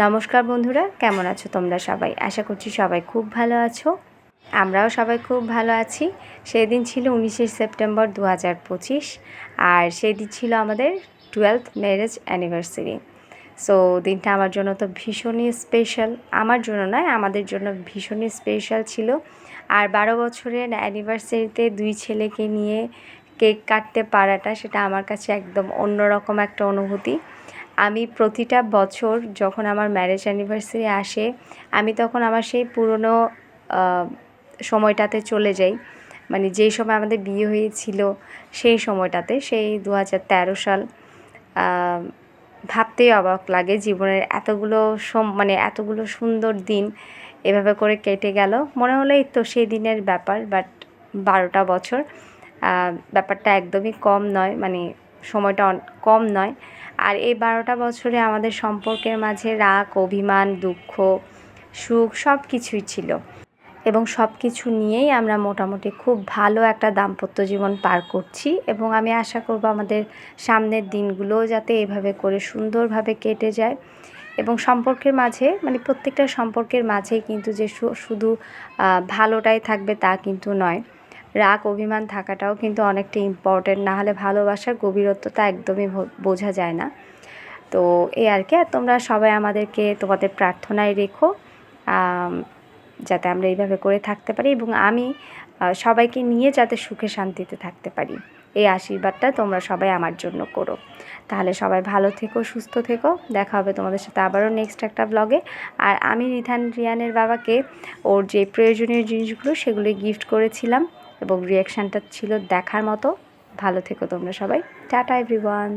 নমস্কার বন্ধুরা, কেমন আছো তোমরা সবাই? আশা করছি সবাই খুব ভালো আছো। আমরাও সবাই খুব ভালো আছি। সেদিন ছিল উনিশে সেপ্টেম্বর দু হাজার পঁচিশ আর সেই দিন ছিল আমাদের টুয়েলথ ম্যারেজ অ্যানিভার্সারি। সো দিনটা আমার জন্য তো ভীষণই স্পেশাল আমার জন্য নয়, আমাদের জন্য ভীষণই স্পেশাল ছিল। আর বারো বছরের অ্যানিভার্সারিতে দুই ছেলেকে নিয়ে কেক কাটতে পারাটা, সেটা আমার কাছে একদম অন্যরকম একটা অনুভূতি। আমি প্রতিটা বছর যখন আমার ম্যারেজ অ্যানিভার্সারি আসে, আমি তখন আমার সেই পুরনো সময়টাতে চলে যাই। মানে যেই সময় আমাদের বিয়ে হয়েছিল, সেই সময়টাতে, সেই দু হাজার তেরো সাল। ভাবতেই অবাক লাগে জীবনের এতগুলো সম মানে এতগুলো সুন্দর দিন এভাবে করে কেটে গেল। মনে হলো এই তো সেই দিনের ব্যাপার বাট বারোটা বছর ব্যাপারটা একদমই কম নয় মানে সময়টা কম নয়। আর এই বারোটা বছরে আমাদের সম্পর্কের মাঝে রাগ, অভিমান, দুঃখ, সুখ সব কিছুই ছিল। এবং সব কিছু নিয়েই আমরা মোটামুটি খুব ভালো একটা দাম্পত্য জীবন পার করছি এবং আমি আশা করব আমাদের সামনের দিনগুলোও যাতে এভাবে করে সুন্দরভাবে কেটে যায়। এবং সম্পর্কের মাঝে মানে প্রত্যেকটা সম্পর্কের মাঝেই কিন্তু যে শুধু ভালোটাই থাকবে তা কিন্তু নয়। রাগ, অভিমান থাকাটাও কিন্তু অনেকটা ইম্পর্টেন্ট না হলে ভালোবাসার গভীরত্বতা একদমই বোঝা যায় না। তো এই আর কি, আর তোমরা সবাই আমাদেরকে তোমাদের প্রার্থনায় রেখো যাতে আমরা এইভাবে করে থাকতে পারি এবং আমি সবাইকে নিয়ে যাতে সুখে শান্তিতে থাকতে পারি। এই আশীর্বাদটা তোমরা সবাই আমার জন্য করো। তাহলে সবাই ভালো থেকো, সুস্থ থেকো। দেখা হবে তোমাদের সাথে আবারও নেক্সট একটা ব্লগে আর আমি রিধান রিয়ানের বাবাকে ওর যে প্রয়োজনীয় জিনিসগুলো সেগুলো গিফট করেছিলাম। এবং রিয়াকশানটা ছিল দেখার মতো। ভালো থেকো তোমরা সবাই। Tata everyone